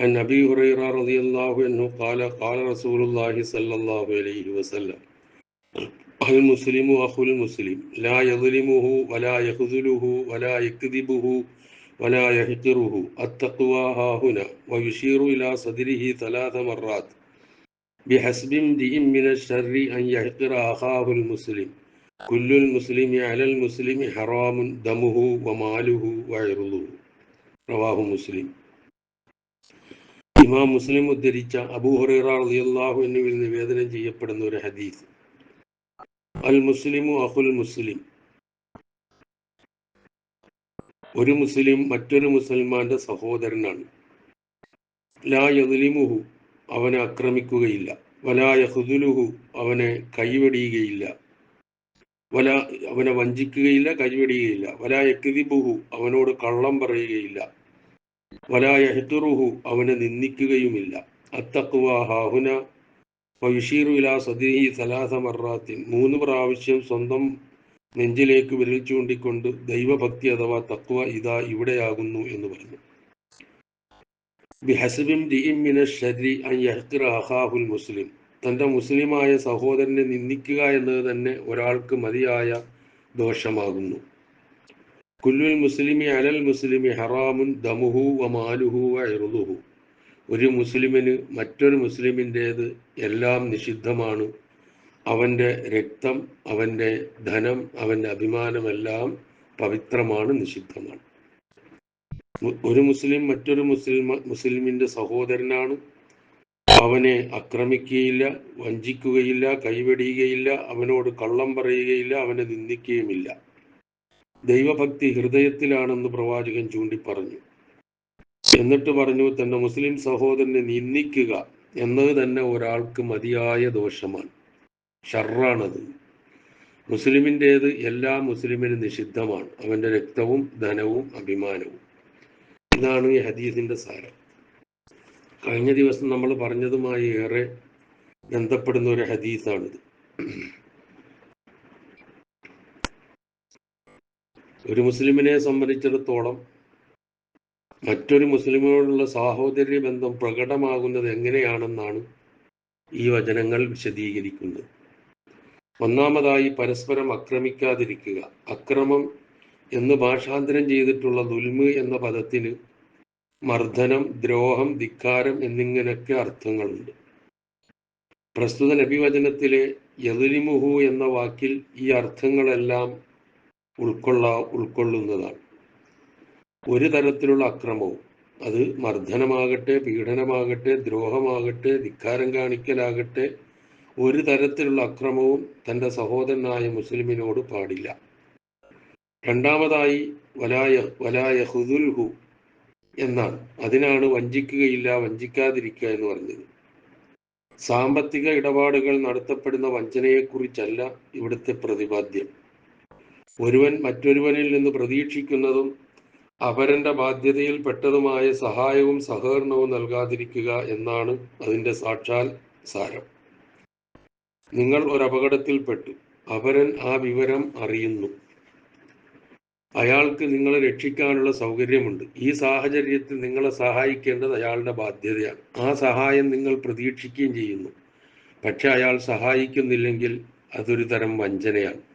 عن أبي هريرة رضي الله عنه قال قال رسول الله صلى الله عليه وسلم المسلم أخو المسلم لا يظلمه ولا يخذله ولا يكذبه ولا يحقره. التقوى ها هنا ويشير إلى صدره ثلاث مرات. بحسب امرئ من الشر أن يحقر أخاه المسلم. كل المسلم على المسلم حرام دمه وماله وعرضه. رواه مسلم. ഇമാം മുസ്ലിം ഉദ്ധരിച്ച അബൂഹുറാഹു എന്നിവയിൽ നിവേദനം ചെയ്യപ്പെടുന്ന ഒരു ഹദീസ്. അൽ മുസ്ലിമു അഹുൽ മുസ്ലിം. ഒരു മുസ്ലിം മറ്റൊരു മുസൽമാന്റെ സഹോദരനാണ്. ലാ യദ്ലിമുഹു അവനെ ആക്രമിക്കുകയില്ല. വലാ യഹുദുലുഹു അവനെ കൈവെടിയുകയില്ല. വല അവനെ വഞ്ചിക്കുകയില്ല കൈവെടിയുകയില്ല. വലാ യക്തിബുഹു അവനോട് കള്ളം പറയുകയില്ല. വലായ ഹിത്തുറുഹു അവനെ നിന്ദിക്കുകയുമില്ല. അത്തക്കുവ ഹാഹുന ഇലാ സദീഹി സലാസ മറാത്തിൻ. മൂന്ന് പ്രാവശ്യം സ്വന്തം നെഞ്ചിലേക്ക് വിരൽ ചൂണ്ടിക്കൊണ്ട് ദൈവഭക്തി അഥവാ തക്വ ഇതാ ഇവിടെയാകുന്നു എന്ന് പറഞ്ഞു. മുസ്ലിം. തന്റെ മുസ്ലിമായ സഹോദരനെ നിന്ദിക്കുക എന്നത് തന്നെ ഒരാൾക്ക് മതിയായ ദോഷമാകുന്നു. കുല്ലുൽ മുസ്ലിമി അലൽ മുസ്ലിമി ഹറാമുൻ ദമുഹു വ മാലുഹു ഒരു മുസ്ലിമിന് മറ്റൊരു മുസ്ലിമിന്റേത് എല്ലാം നിഷിദ്ധമാണ്. അവന്റെ രക്തം അവന്റെ ധനം അവന്റെ അഭിമാനമെല്ലാം പവിത്രമാണ് നിഷിദ്ധമാണ്. ഒരു മുസ്ലിം മറ്റൊരു മുസ്ലിം മുസ്ലിമിന്റെ സഹോദരനാണ്. അവനെ ആക്രമിക്കുകയില്ല വഞ്ചിക്കുകയില്ല കൈവെടിയുകയില്ല അവനോട് കള്ളം പറയുകയില്ല അവനെ നിന്ദിക്കുകയുമില്ല. ദൈവഭക്തി ഹൃദയത്തിലാണെന്ന് പ്രവാചകൻ ചൂണ്ടിപ്പറഞ്ഞു. എന്നിട്ട് പറഞ്ഞു തന്റെ മുസ്ലിം സഹോദരനെ നിന്ദിക്കുക എന്നത് തന്നെ ഒരാൾക്ക് മതിയായ ദോഷമാണ്. ഷർറാണത്. മുസ്ലിമിന്റേത് എല്ലാ മുസ്ലിമിനും നിഷിദ്ധമാണ്. അവന്റെ രക്തവും ധനവും അഭിമാനവും. ഇതാണ് ഈ ഹദീസിന്റെ സാരം. കഴിഞ്ഞ ദിവസം നമ്മൾ പറഞ്ഞതുമായി ഏറെ ബന്ധപ്പെടുന്ന ഒരു ഹദീസാണിത്. ഒരു മുസ്ലിമിനെ സംബന്ധിച്ചിടത്തോളം മറ്റൊരു മുസ്ലിമിനോടുള്ള സാഹോദര്യ ബന്ധം പ്രകടമാകുന്നത് എങ്ങനെയാണെന്നാണ് ഈ വചനങ്ങൾ വിശദീകരിക്കുന്നത്. ഒന്നാമതായി പരസ്പരം ആക്രമിക്കാതിരിക്കുക. അക്രമം എന്ന് ഭാഷാന്തരം ചെയ്തിട്ടുള്ള ദുൽമ് എന്ന പദത്തിന് മർദ്ദനം ദ്രോഹം ധിക്കാരം എന്നിങ്ങനെയൊക്കെ അർത്ഥങ്ങളുണ്ട്. പ്രസ്തുത നബിവചനത്തിലെ യതുലിമുഹു എന്ന വാക്കിൽ ഈ അർത്ഥങ്ങളെല്ലാം ഉൾക്കൊള്ള ഉൾക്കൊള്ളുന്നതാണ്. ഒരു തരത്തിലുള്ള അക്രമവും. അത് മർദ്ദനമാകട്ടെ പീഡനമാകട്ടെ ദ്രോഹമാകട്ടെ ധിക്കാരം കാണിക്കലാകട്ടെ ഒരു തരത്തിലുള്ള അക്രമവും തന്റെ സഹോദരനായ മുസ്ലിമിനോട് പാടില്ല. രണ്ടാമതായി വലായ വലായ ഹുദുൽഹു എന്നാണ്. അതിനാണ് വഞ്ചിക്കുകയില്ല വഞ്ചിക്കാതിരിക്കുക എന്ന് പറഞ്ഞത്. സാമ്പത്തിക ഇടപാടുകൾ നടത്തപ്പെടുന്ന വഞ്ചനയെക്കുറിച്ചല്ല ഇവിടുത്തെ പ്രതിപാദ്യം. ഒരുവൻ മറ്റൊരുവനിൽ നിന്ന് പ്രതീക്ഷിക്കുന്നതും അപരന്റെ ബാധ്യതയിൽപ്പെട്ടതുമായ സഹായവും സഹകരണവും നൽകാതിരിക്കുക എന്നാണ് അതിന്റെ സാക്ഷാൽ സാരം. നിങ്ങൾ ഒരു അപകടത്തിൽപ്പെട്ടു അപരൻ ആ വിവരം അറിയുന്നു. അയാൾക്ക് നിങ്ങളെ രക്ഷിക്കാനുള്ള സൗകര്യമുണ്ട്. ഈ സാഹചര്യത്തിൽ നിങ്ങളെ സഹായിക്കേണ്ടത് അയാളുടെ ബാധ്യതയാണ്. ആ സഹായം നിങ്ങൾ പ്രതീക്ഷിക്കുകയും ചെയ്യുന്നു. പക്ഷെ അയാൾ സഹായിക്കുന്നില്ലെങ്കിൽ അതൊരു തരം വഞ്ചനയാണ്.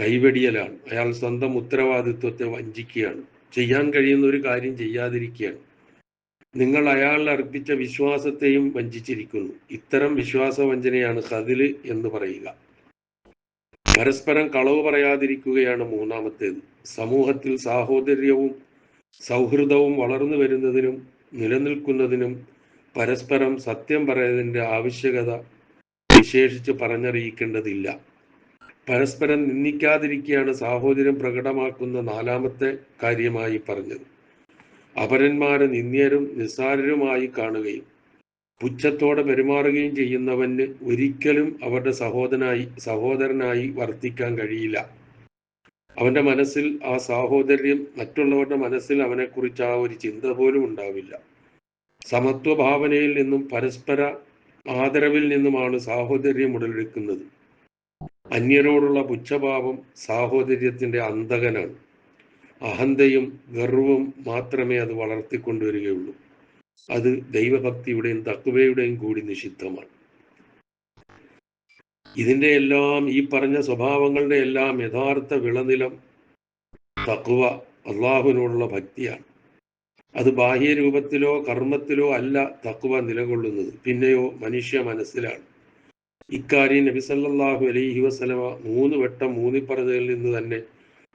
കൈവെടിയലാണ്. അയാൾ സ്വന്തം ഉത്തരവാദിത്വത്തെ വഞ്ചിക്കുകയാണ്. ചെയ്യാൻ കഴിയുന്ന ഒരു കാര്യം ചെയ്യാതിരിക്കുകയാണ്. നിങ്ങൾ അയാളിൽ അർപ്പിച്ച വിശ്വാസത്തെയും വഞ്ചിച്ചിരിക്കുന്നു. ഇത്തരം വിശ്വാസവഞ്ചനയാണ് കതിൽ എന്ന് പറയുക. പരസ്പരം കളവ് പറയാതിരിക്കുകയാണ് മൂന്നാമത്തേത്. സമൂഹത്തിൽ സാഹോദര്യവും സൗഹൃദവും വളർന്നു വരുന്നതിനും നിലനിൽക്കുന്നതിനും പരസ്പരം സത്യം പറയുന്നതിന്റെ ആവശ്യകത വിശേഷിച്ച് പറഞ്ഞറിയിക്കേണ്ടതില്ല. പരസ്പരം നിന്ദിക്കാതിരിക്കുകയാണ് സാഹോദര്യം പ്രകടമാക്കുന്ന നാലാമത്തെ കാര്യമായി പറഞ്ഞത്. അപരന്മാരെ നിന്ദ്യരും നിസ്സാരരുമായി കാണുകയും പുച്ഛത്തോടെ പെരുമാറുകയും ചെയ്യുന്നവന് ഒരിക്കലും അവരുടെ സഹോദരനായി സഹോദരനായി വർത്തിക്കാൻ കഴിയില്ല. അവന്റെ മനസ്സിൽ ആ സാഹോദര്യം മറ്റുള്ളവരുടെ മനസ്സിൽ അവനെക്കുറിച്ച് ആ ഒരു ചിന്ത പോലും ഉണ്ടാവില്ല. സമത്വ ഭാവനയിൽ നിന്നും പരസ്പര ആദരവിൽ നിന്നുമാണ് സാഹോദര്യം ഉടലെടുക്കുന്നത്. അന്യരോടുള്ള പുച്ഛഭാവം സാഹോദര്യത്തിന്റെ അന്തകനാണ്. അഹന്തയും ഗർവവും മാത്രമേ അത് വളർത്തിക്കൊണ്ടുവരികയുള്ളൂ. അത് ദൈവഭക്തിയുടെയും തക്കുവയുടെയും കൂടി നിഷിദ്ധമാണ്. ഇതിന്റെ എല്ലാം ഈ പറഞ്ഞ സ്വഭാവങ്ങളുടെ എല്ലാം യഥാർത്ഥ വിളനിലം തക്കുവ അള്ളാഹുവിനോടുള്ള ഭക്തിയാണ്. അത് ബാഹ്യരൂപത്തിലോ കർമ്മത്തിലോ അല്ല തക്കുവ നിലകൊള്ളുന്നത്. പിന്നെയോ മനുഷ്യ മനസ്സിലാണ്. ഇക്കാര്യം നബിസല്ലാഹു അലൈഹി വസലമ മൂന്ന് വട്ടം മൂന്നി പറഞ്ഞതിൽ നിന്ന് തന്നെ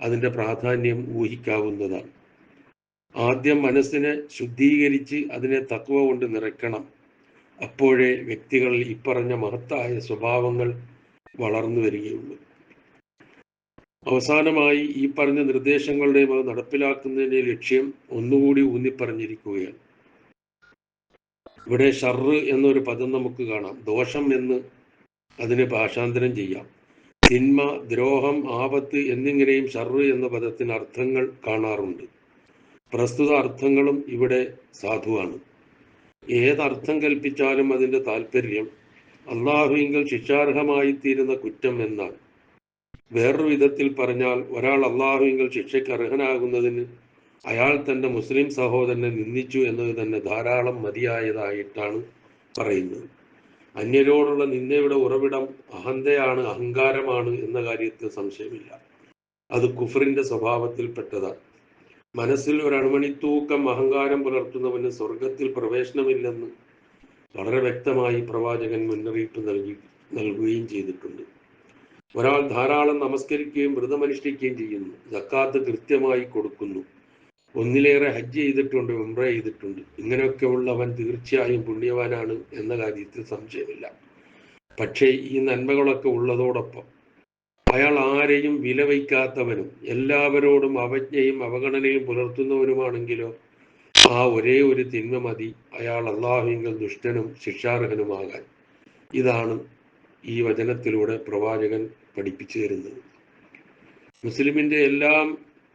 അതിന്റെ പ്രാധാന്യം ഊഹിക്കാവുന്നതാണ്. ആദ്യം മനസ്സിനെ ശുദ്ധീകരിച്ച് അതിനെ തഖ്വ കൊണ്ട് നിറയ്ക്കണം. അപ്പോഴേ വ്യക്തികൾ ഇപ്പറഞ്ഞ മഹത്തായ സ്വഭാവങ്ങൾ വളർന്നു വരികയുള്ളൂ. അവസാനമായി ഈ പറഞ്ഞ നിർദ്ദേശങ്ങളുടെ അത് നടപ്പിലാക്കുന്നതിന്റെ ലക്ഷ്യം ഒന്നുകൂടി ഊന്നിപ്പറഞ്ഞിരിക്കുകയാണ്. ഇവിടെ ഷർറ് എന്നൊരു പദം നമുക്ക് കാണാം. ദോഷം എന്ന് അതിനെ ഭാഷാന്തരം ചെയ്യാം. തിന്മ ദ്രോഹം ആപത്ത് എന്നിങ്ങനെയും ഷർറ് എന്ന പദത്തിന് അർത്ഥങ്ങൾ കാണാറുണ്ട്. പ്രസ്തുത അർത്ഥങ്ങളും ഇവിടെ സാധുവാണ്. ഏതർത്ഥം കൽപ്പിച്ചാലും അതിന്റെ താല്പര്യം അള്ളാഹുവിങ്കൽ ശിക്ഷാർഹമായി തീരുന്ന കുറ്റം എന്നാണ് വേറൊരു വിധത്തിൽ പറഞ്ഞാൽ ഒരാൾ അള്ളാഹുവിങ്കൽ ശിക്ഷയ്ക്ക് അർഹനാകുന്നതിന് അയാൾ തന്റെ മുസ്ലിം സഹോദരനെ നിന്ദിച്ചു എന്നത് തന്നെ ധാരാളം മതിയായതായിട്ടാണ് പറയുന്നത്. അന്യരോടുള്ള നിന്ദയുടെ ഉറവിടം അഹന്തയാണ് അഹങ്കാരമാണ് എന്ന കാര്യത്തിൽ സംശയമില്ല. അത് കുഫറിന്റെ സ്വഭാവത്തിൽപ്പെട്ടതാണ്. മനസ്സിൽ ഒരു അണുമണിത്തൂക്കം അഹങ്കാരം പുലർത്തുന്നവന് സ്വർഗത്തിൽ പ്രവേശനമില്ലെന്ന് വളരെ വ്യക്തമായി പ്രവാചകൻ മുന്നറിയിപ്പ് നൽകി നൽകുകയും ചെയ്തിട്ടുണ്ട്. ഒരാൾ ധാരാളം നമസ്കരിക്കുകയും വ്രതമനുഷ്ഠിക്കുകയും ചെയ്യുന്നു. ജക്കാത്ത് കൃത്യമായി കൊടുക്കുന്നു. ഒന്നിലേറെ ഹജ്ജ് ചെയ്തിട്ടുണ്ട് ഉംറ ചെയ്തിട്ടുണ്ട്. ഇങ്ങനെയൊക്കെ ഉള്ളവൻ തീർച്ചയായും പുണ്യവാനാണ് എന്ന കാര്യത്തിൽ സംശയമില്ല. പക്ഷേ ഈ നന്മകളൊക്കെ ഉള്ളതോടൊപ്പം അയാൾ ആരെയും വിലവയ്ക്കാത്തവനും എല്ലാവരോടും അവജ്ഞയും അവഗണനയും പുലർത്തുന്നവനുമാണെങ്കിലോ ആ ഒരേ ഒരു തിന്മ മതി അയാൾ അള്ളാഹുവിങ്കൽ ദുഷ്ടനും ശിക്ഷാർഹനുമാകാൻ. ഇതാണ് ഈ വചനത്തിലൂടെ പ്രവാചകൻ പഠിപ്പിച്ചു തരുന്നത്. മുസ്ലിമിന്റെ എല്ലാം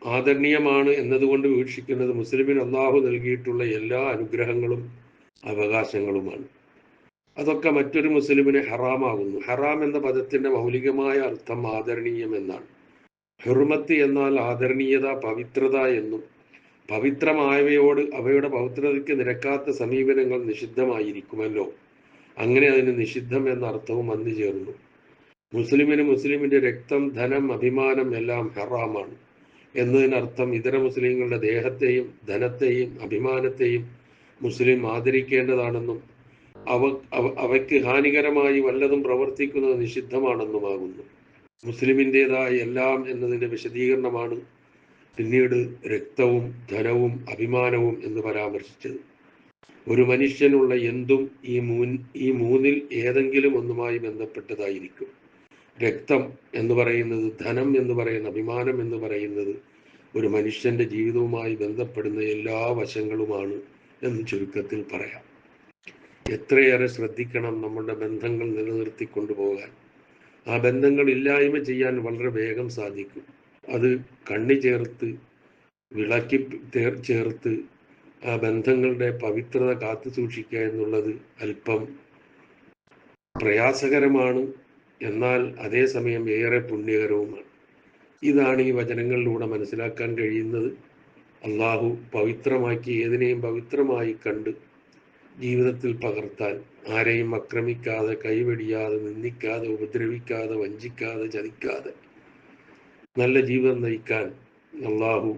ആദരണീയമാണ് എന്നതുകൊണ്ട് വീക്ഷിക്കുന്നത് മുസ്ലിമിന് അള്ളാഹു നൽകിയിട്ടുള്ള എല്ലാ അനുഗ്രഹങ്ങളും അവകാശങ്ങളുമാണ്. അതൊക്കെ മറ്റൊരു മുസ്ലിമിനെ ഹറാമാകുന്നു. ഹറാം എന്ന പദത്തിന്റെ മൗലികമായ അർത്ഥം ആദരണീയം എന്നാണ്. ഹെറുമത്ത് എന്നാൽ ആദരണീയത പവിത്രത എന്നും പവിത്രമായവയോട് അവയുടെ പവിത്രതയ്ക്ക് നിരക്കാത്ത സമീപനങ്ങൾ നിഷിദ്ധമായിരിക്കുമല്ലോ. അങ്ങനെ അതിന് നിഷിദ്ധം എന്ന അർത്ഥവും വന്നു ചേർന്നു മുസ്ലിമിന് മുസ്ലിമിന്റെ രക്തം ധനം അഭിമാനം എല്ലാം ഹറാമാണ്. എന്നതിനർത്ഥം ഇതര മുസ്ലിങ്ങളുടെ ദേഹത്തെയും ധനത്തെയും അഭിമാനത്തെയും മുസ്ലിം ആദരിക്കേണ്ടതാണെന്നും അവ അവയ്ക്ക് ഹാനികരമായി വല്ലതും പ്രവർത്തിക്കുന്നത് നിഷിദ്ധമാണെന്നുമാകുന്നു. മുസ്ലിമിന്റെതായ എല്ലാം എന്നതിന്റെ വിശദീകരണമാണ് പിന്നീട് രക്തവും ധനവും അഭിമാനവും എന്ന് പരാമർശിച്ചത്. ഒരു മനുഷ്യനുള്ള എന്തും ഈ മൂൻ ഈ മൂന്നിൽ ഏതെങ്കിലും ഒന്നുമായി ബന്ധപ്പെട്ടതായിരിക്കും. രക്തം എന്ന് പറയുന്നത് ധനം എന്ന് പറയുന്ന അഭിമാനം എന്ന് പറയുന്നത് ഒരു മനുഷ്യന്റെ ജീവിതവുമായി ബന്ധപ്പെടുന്ന എല്ലാ വശങ്ങളുമാണ് എന്ന് ചുരുക്കത്തിൽ പറയാം. എത്രയേറെ ശ്രദ്ധിക്കണം നമ്മുടെ ബന്ധങ്ങൾ നിലനിർത്തി കൊണ്ടുപോകാൻ ആ ബന്ധങ്ങൾ ഇല്ലായ്മ ചെയ്യാൻ വളരെ വേഗം സാധിക്കും. അത് കണ്ണി ചേർത്ത് വിളക്കി ചേർത്ത് ആ ബന്ധങ്ങളുടെ പവിത്രത കാത്തു സൂക്ഷിക്കുക എന്നുള്ളത് അല്പം പ്രയാസകരമാണ്. എന്നാൽ അതേസമയം ഏറെ പുണ്യകരവുമാണ്. ഇതാണ് ഈ വചനങ്ങളിലൂടെ മനസ്സിലാക്കാൻ കഴിയുന്നത്. അള്ളാഹു പവിത്രമാക്കി ഏതിനെയും പവിത്രമായി കണ്ട് ജീവിതത്തിൽ പകർത്താൻ ആരെയും അക്രമിക്കാതെ കൈവെടിയാതെ നിന്ദിക്കാതെ ഉപദ്രവിക്കാതെ വഞ്ചിക്കാതെ ചതിക്കാതെ നല്ല ജീവിതം നയിക്കാൻ അള്ളാഹു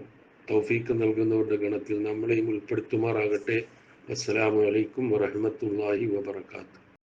തൗഫീഖ് നൽകുന്നവരുടെ ഗണത്തിൽ നമ്മളെയും ഉൾപ്പെടുത്തുമാറാകട്ടെ. അസ്സലാമു അലൈക്കും വറഹമത്തല്ലാഹി വബർക്കാത്തു